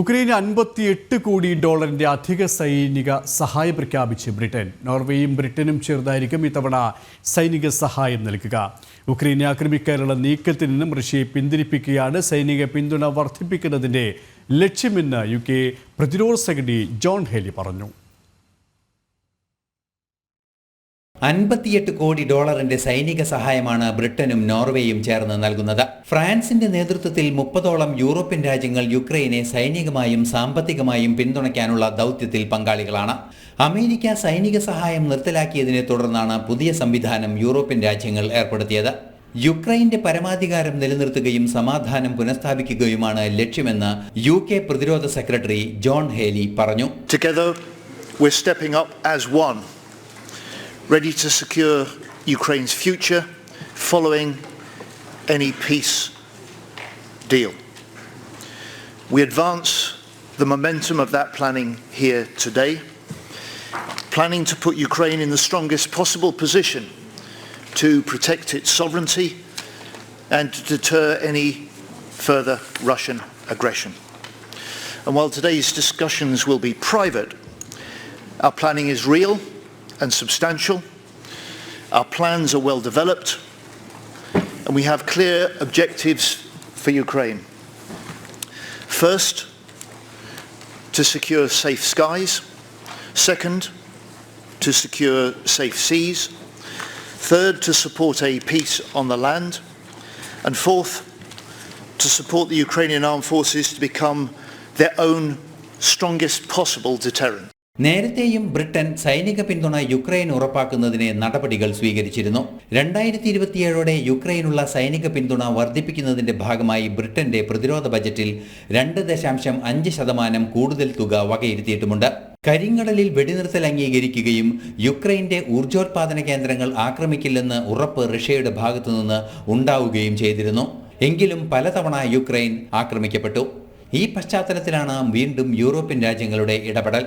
ഉക്രൈന് അൻപത്തിയെട്ട് കോടി ഡോളറിന്റെ അധിക സൈനിക സഹായം പ്രഖ്യാപിച്ച് ബ്രിട്ടൻ. നോർവേയും ബ്രിട്ടനും ചേർന്നായിരിക്കും ഇത്തവണ സൈനിക സഹായം നൽകുക. ഉക്രൈനെ ആക്രമിക്കാനുള്ള നീക്കത്തിൽ നിന്നും റഷ്യയെ പിന്തിരിപ്പിക്കുകയാണ് സൈനിക പിന്തുണ വർദ്ധിപ്പിക്കുന്നതിന്റെ ലക്ഷ്യമെന്ന് യു കെ പ്രതിരോധ സെക്രട്ടറി ജോൺ ഹേലി പറഞ്ഞു. അൻപത്തിയെട്ട് കോടി ഡോളറിന്റെ സൈനിക സഹായമാണ് ബ്രിട്ടനും നോർവേയും ചേർന്ന് നൽകുന്നത്. ഫ്രാൻസിന്റെ നേതൃത്വത്തിൽ മുപ്പതോളം യൂറോപ്യൻ രാജ്യങ്ങൾ യുക്രൈനെ സൈനികമായും സാമ്പത്തികമായും പിന്തുണയ്ക്കാനുള്ള ദൗത്യത്തിൽ പങ്കാളികളാണ്. അമേരിക്ക സൈനിക സഹായം നിർത്തലാക്കിയതിനെ തുടർന്നാണ് പുതിയ സംവിധാനം യൂറോപ്യൻ രാജ്യങ്ങൾ ഏർപ്പെടുത്തിയത്. യുക്രൈന്റെ പരമാധികാരം നിലനിർത്തുകയും സമാധാനം പുനഃസ്ഥാപിക്കുകയുമാണ് ലക്ഷ്യമെന്ന് യു കെ പ്രതിരോധ സെക്രട്ടറി ജോൺ ഹേലി പറഞ്ഞു. Together, we're stepping up as one, ready to secure Ukraine's future following any peace deal. We advance the momentum of that planning here today, planning to put Ukraine in the strongest possible position to protect its sovereignty and to deter any further Russian aggression. And while today's discussions will be private, our planning is real and substantial. Our plans are well developed, and we have clear objectives for Ukraine. First, to secure safe skies. Second, to secure safe seas. Third, to support a peace on the land. And fourth, to support the Ukrainian armed forces to become their own strongest possible deterrent. നേരത്തെയും Britain സൈനിക പിന്തുണ Ukraine ഉറപ്പാക്കുന്നതിന് നടപടികൾ സ്വീകരിച്ചിരുന്നു. രണ്ടായിരത്തി ഇരുപത്തിയേഴോടെ യുക്രൈനുള്ള സൈനിക പിന്തുണ വർദ്ധിപ്പിക്കുന്നതിന്റെ ഭാഗമായി ബ്രിട്ടന്റെ പ്രതിരോധ ബജറ്റിൽ രണ്ട് ദശാംശം അഞ്ച് ശതമാനം കൂടുതൽ തുക വകയിരുത്തിയിട്ടുമുണ്ട്. കരിങ്കടലിൽ വെടിനിർത്തൽ അംഗീകരിക്കുകയും യുക്രൈന്റെ ഊർജോത്പാദന കേന്ദ്രങ്ങൾ ആക്രമിക്കില്ലെന്ന് ഉറപ്പ് റഷ്യയുടെ ഭാഗത്തുനിന്ന് ഉണ്ടാവുകയും ചെയ്തിരുന്നു. എങ്കിലും പലതവണ യുക്രൈൻ ആക്രമിക്കപ്പെട്ടു. ഈ പശ്ചാത്തലത്തിലാണ് വീണ്ടും യൂറോപ്യൻ രാജ്യങ്ങളുടെ ഇടപെടൽ.